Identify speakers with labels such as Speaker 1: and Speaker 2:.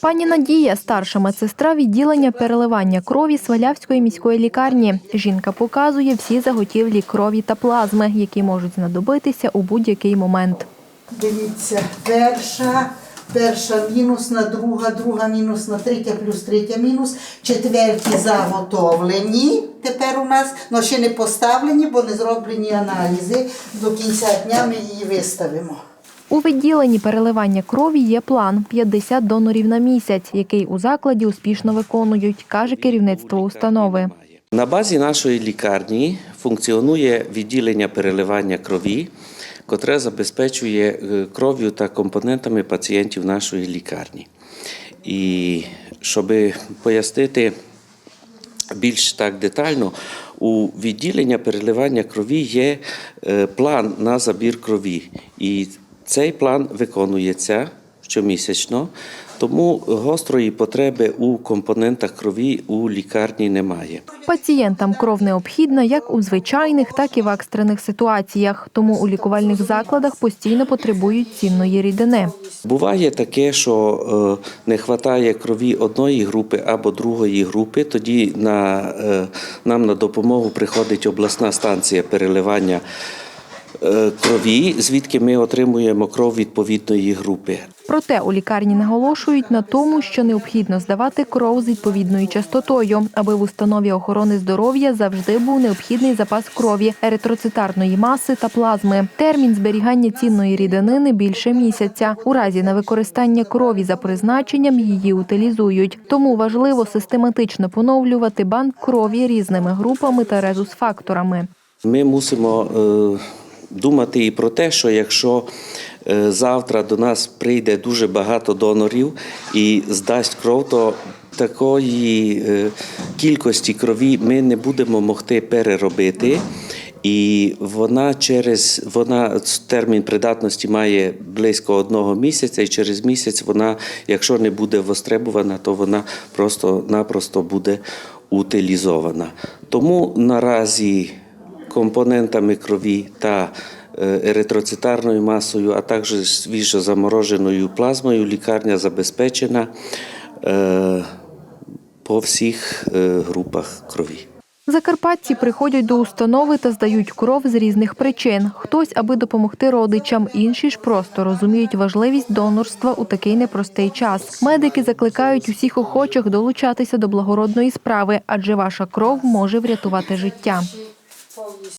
Speaker 1: Пані Надія, старша медсестра відділення переливання крові Свалявської міської лікарні. Жінка показує всі заготівлі крові та плазми, які можуть знадобитися у будь-який момент.
Speaker 2: Дивіться, перша, перша мінусна, друга, друга мінусна, третя плюс третя мінус, четверті заготовлені. Тепер у нас, але ще не поставлені, бо не зроблені аналізи. До кінця дня ми її виставимо.
Speaker 1: У відділенні переливання крові є план 50 донорів на місяць, який у закладі успішно виконують, каже керівництво установи.
Speaker 3: На базі нашої лікарні функціонує відділення переливання крові, котре забезпечує е, кров'ю та компонентами пацієнтів нашої лікарні. І щоб пояснити більш так детально, у відділення переливання крові є е, план на забір крові. І цей план виконується щомісячно, тому гострої потреби у компонентах крові у лікарні немає.
Speaker 1: Пацієнтам кров необхідна як у звичайних, так і в екстрених ситуаціях. Тому у лікувальних закладах постійно потребують цінної рідини.
Speaker 3: Буває таке, що е, не вистачає крові одної групи або другої групи. Тоді на, е, нам на допомогу приходить обласна станція переливання крові, звідки ми отримуємо кров відповідної групи.
Speaker 1: Проте у лікарні наголошують на тому, що необхідно здавати кров з відповідною частотою, аби в установі охорони здоров'я завжди був необхідний запас крові, еритроцитарної маси та плазми. Термін зберігання цінної рідинини більше місяця. У разі невикористання крові за призначенням її утилізують. Тому важливо систематично поновлювати банк крові різними групами та резус-факторами.
Speaker 3: Ми мусимо е, думати і про те, що якщо е, завтра до нас прийде дуже багато донорів і здасть кров, то такої е, кількості крові ми не будемо могти переробити. І вона через вона термін придатності має близько одного місяця, і через місяць вона, якщо не буде востребована, то вона просто-напросто буде утилізована. Тому наразі компонентами крові та е, еритроцитарною масою, а також свіжозамороженою плазмою лікарня забезпечена е, по всіх е, групах крові.
Speaker 1: Закарпатці приходять до установи та здають кров з різних причин. Хтось, аби допомогти родичам, інші ж просто розуміють важливість донорства у такий непростий час. Медики закликають усіх охочих долучатися до благородної справи, адже ваша кров може врятувати життя повністю.